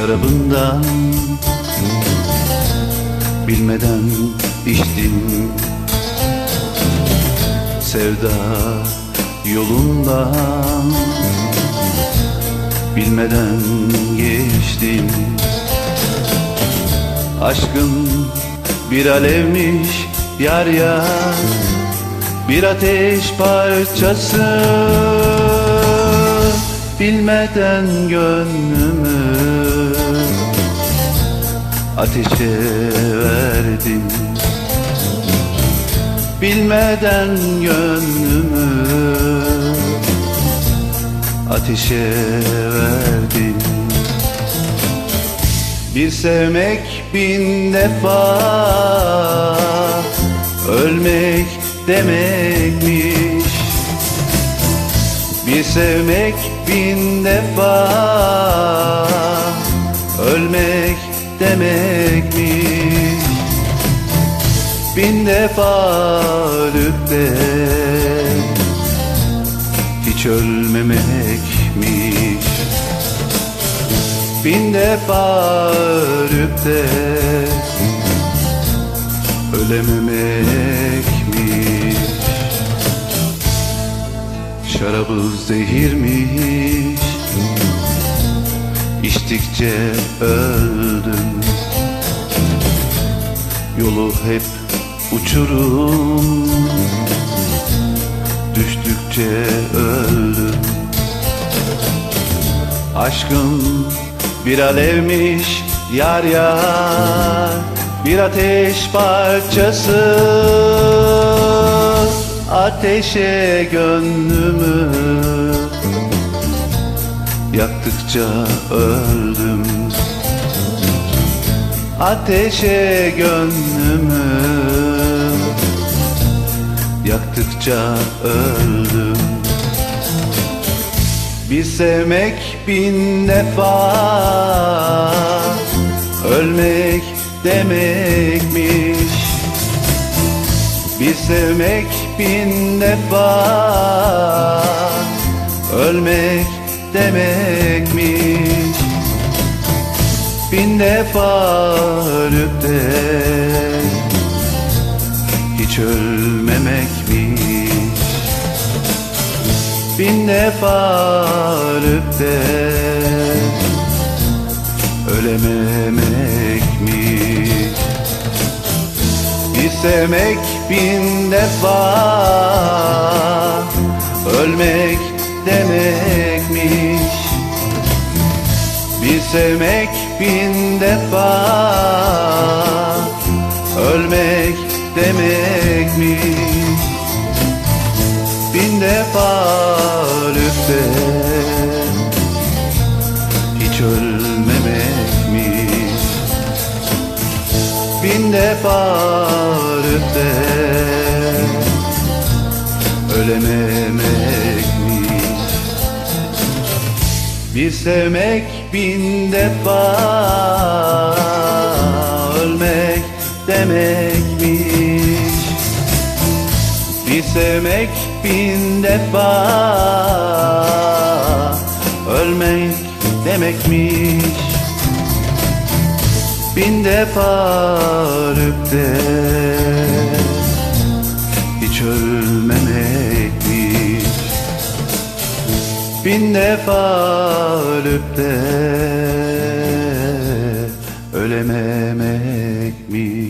şarabından Bilmeden içtim. Sevda yolundan Bilmeden geçtim. Aşkın bir alevmiş yar yar Bir ateş parçası. Bilmeden gönlümü Ateşe verdim Bilmeden gönlümü Ateşe verdim bir sevmek bin defa Ölmek demekmiş. Bir sevmek bin defa Ölmek demekmiş. Bin defa ölüp Hiç ölmemekmiş. Bin defa ölüp Ölememekmiş. Şarabı zehirmiş İçtikçe öldüm. Yolu hep uçurum. Düştükçe öldüm. Aşkım bir alevmiş yar yar Bir ateş parçası. Ateşe gönlümü Yaktıkça öldüm. Ateşe gönlümü. Yaktıkça öldüm. Bir sevmek bin defa. Ölmek demekmiş. Bir sevmek bin defa. Ölmek demekmiş. Bin defa ölüp de Hiç ölmemekmiş. Bin defa ölüp de ölememekmiş. Bir sevmek bin defa sevmek bin defa. Ölmek demekmiş bin defa ölüp hiç ölmemekmiş Bin defa ölüp de ölememekmiş Bir sevmek bin defa ölmek demekmiş. Bir sevmek bin defa Ölmek demekmiş. Bin defa ölüp de Hiç ölmemekmiş Bin defa ölüp de Ölememekmiş